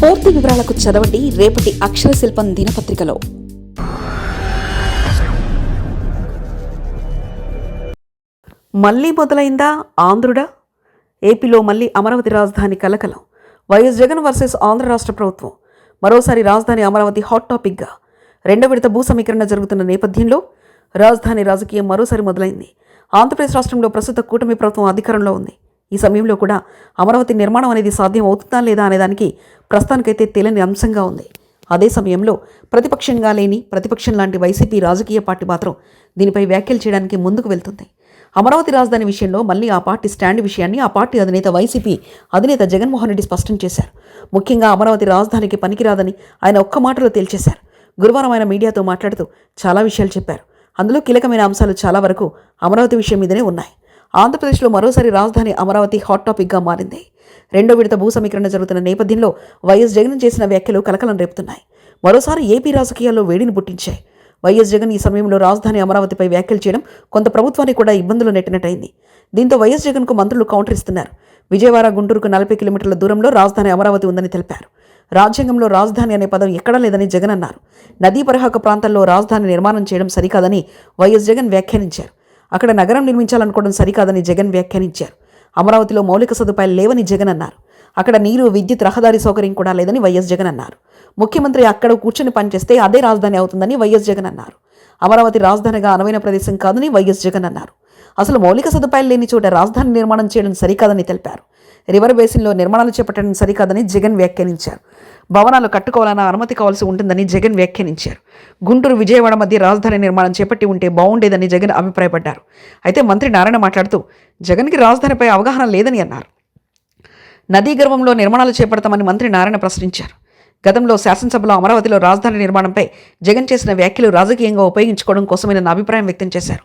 పూర్తి వివరాలకు చదవండి రేపటి అక్షర శిల్పం దినపత్రికలో. మళ్ళీ మొదలైందా? ఆంధ్రుడా? ఏపీలో మళ్ళీ అమరావతి రాజధాని కలకలం. వైఎస్ జగన్ వర్సెస్ ఆంధ్ర రాష్ట్ర ప్రభుత్వం. మరోసారి రాజధాని అమరావతి హాట్ టాపిక్గా. రెండో విడత భూ సమీకరణ జరుగుతున్న నేపథ్యంలో రాజధాని రాజకీయం మరోసారి మొదలైంది. ఆంధ్రప్రదేశ్ రాష్ట్రంలో ప్రస్తుత కూటమి ప్రభుత్వం అధికారంలో ఉంది. ఈ సమయంలో కూడా అమరావతి నిర్మాణం అనేది సాధ్యం అవుతుందా లేదా అనేదానికి ప్రస్తుతానికైతే తెలియని అంశంగా ఉంది. అదే సమయంలో ప్రతిపక్షంగా లేని ప్రతిపక్షం లాంటి వైసీపీ రాజకీయ పార్టీ మాత్రం దీనిపై వ్యాఖ్యలు చేయడానికి ముందుకు వెళ్తుంది. అమరావతి రాజధాని విషయంలో మళ్ళీ ఆ పార్టీ స్టాండ్ విషయాన్ని ఆ పార్టీ అధినేత వైసీపీ అధినేత జగన్మోహన్ రెడ్డి స్పష్టం చేశారు. ముఖ్యంగా అమరావతి రాజధానికి పనికిరాదని ఆయన ఒక్క మాటలో తేల్చేశారు. గురువారం ఆయన మీడియాతో మాట్లాడుతూ చాలా విషయాలు చెప్పారు. అందులో కీలకమైన అంశాలు చాలా వరకు అమరావతి విషయం మీదనే ఉన్నాయి. ఆంధ్రప్రదేశ్లో మరోసారి రాజధాని అమరావతి హాట్ టాపిక్గా మారింది. రెండో విడత భూ సమీకరణ జరుగుతున్న నేపథ్యంలో వైఎస్ జగన్ చేసిన వ్యాఖ్యలు కలకలం రేపుతున్నాయి. మరోసారి ఏపీ రాజకీయాల్లో వేడిని పుట్టించాయి. వైఎస్ జగన్ ఈ సమయంలో రాజధాని అమరావతిపై వ్యాఖ్యలు చేయడం కొంత ప్రభుత్వాన్ని కూడా ఇబ్బందులు నెట్టినట్టయింది. దీంతో వైఎస్ జగన్కు మంత్రులు కౌంటర్ ఇస్తున్నారు. విజయవాడ గుంటూరుకు నలభై కిలోమీటర్ల దూరంలో రాజధాని అమరావతి ఉందని తెలిపారు. రాజ్యాంగంలో రాజధాని అనే పదం ఎక్కడా లేదని జగన్ అన్నారు. నదీ పరిహాక ప్రాంతాల్లో రాజధాని నిర్మాణం చేయడం సరికాదని వైఎస్ జగన్ వ్యాఖ్యానించారు. అక్కడ నగరం నిర్మించాలనుకోవడం సరికాదని జగన్ వ్యాఖ్యానించారు. అమరావతిలో మౌలిక సదుపాయాలు లేవని జగన్ అన్నారు. అక్కడ నీరు విద్యుత్ రహదారి సౌకర్యం కూడా లేదని వైఎస్ జగన్ అన్నారు. ముఖ్యమంత్రి అక్కడ కూర్చొని పనిచేస్తే అదే రాజధాని అవుతుందని వైఎస్ జగన్ అన్నారు. అమరావతి రాజధానిగా అనువైన ప్రదేశం కాదని వైఎస్ జగన్ అన్నారు. అసలు మౌలిక సదుపాయాలు లేని చోట రాజధాని నిర్మాణం చేయడం సరికాదని తెలిపారు. రివర్ బేసిన్లో నిర్మాణాలు చేపట్టడం సరికాదని జగన్ వ్యాఖ్యానించారు. భవనాలు కట్టుకోవాలన్న అనుమతి కావాల్సి ఉంటుందని జగన్ వ్యాఖ్యానించారు. గుంటూరు విజయవాడ మధ్య రాజధాని నిర్మాణం చేపట్టి ఉంటే బాగుండేదని జగన్ అభిప్రాయపడ్డారు. అయితే మంత్రి నారాయణ మాట్లాడుతూ జగన్కి రాజధానిపై అవగాహన లేదని అన్నారు. నదీ గర్భంలో నిర్మాణాలు చేపడతామని మంత్రి నారాయణ ప్రశ్నించారు. గతంలో శాసనసభలో అమరావతిలో రాజధాని నిర్మాణంపై జగన్ చేసిన వ్యాఖ్యలు రాజకీయంగా ఉపయోగించుకోవడం కోసమైన అభిప్రాయం వ్యక్తం చేశారు.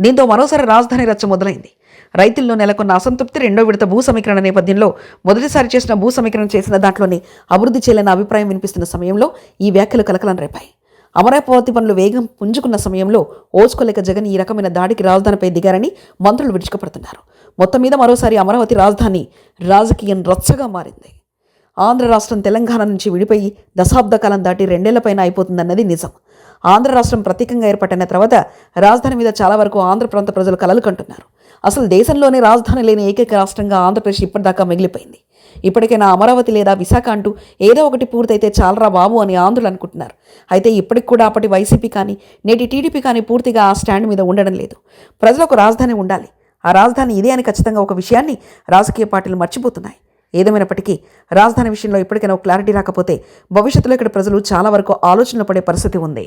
దీంతో మరోసారి రాజధాని రచ్చ మొదలైంది. రైతుల్లో నెలకొన్న అసంతృప్తి రెండో విడత భూ సమీకరణ నేపథ్యంలో మొదటిసారి చేసిన భూ సమీకరణ చేసిన దాంట్లోనే అభివృద్ధి చేయలేని అభిప్రాయం వినిపిస్తున్న సమయంలో ఈ వ్యాఖ్యలు కలకలం రేపాయి. అమరావతి పనులు వేగం పుంజుకున్న సమయంలో ఓచుకోలేక జగన్ ఈ రకమైన దాడికి రాజధానిపై దిగారని మంత్రులు విరుచుకుపడుతున్నారు. మొత్తం మీద మరోసారి అమరావతి రాజధాని రాజకీయం రచ్చగా మారింది. ఆంధ్ర రాష్ట్రం తెలంగాణ నుంచి విడిపోయి దశాబ్ద కాలం దాటి రెండేళ్ళపైన అయిపోతుందన్నది నిజం. ఆంధ్ర రాష్ట్రం ప్రత్యేకంగా ఏర్పడిన తర్వాత రాజధాని మీద చాలా వరకు ఆంధ్ర ప్రాంత ప్రజలు కలలు కంటున్నారు. అసలు దేశంలోనే రాజధాని లేని ఏకైక రాష్ట్రంగా ఆంధ్రప్రదేశ్ ఇప్పటిదాకా మిగిలిపోయింది. ఇప్పటికైనా అమరావతి లేదా విశాఖ అంటూ ఏదో ఒకటి పూర్తయితే చాలరా బాబు అని ఆంధ్రులు అనుకుంటున్నారు. అయితే ఇప్పటికి కూడా అప్పటి వైసీపీ కానీ నేటి టీడీపీ కానీ పూర్తిగా ఆ స్టాండ్ మీద ఉండడం లేదు. ప్రజలకు రాజధాని ఉండాలి. ఆ రాజధాని ఇదే అని ఖచ్చితంగా ఒక విషయాన్ని రాజకీయ పార్టీలు మర్చిపోతున్నాయి. ఏదేమైనప్పటికీ రాజధాని విషయంలో ఇప్పటికైనా ఒక క్లారిటీ రాకపోతే భవిష్యత్తులో ఇక్కడ ప్రజలు చాలా వరకు ఆలోచనలు పడే పరిస్థితి ఉంది.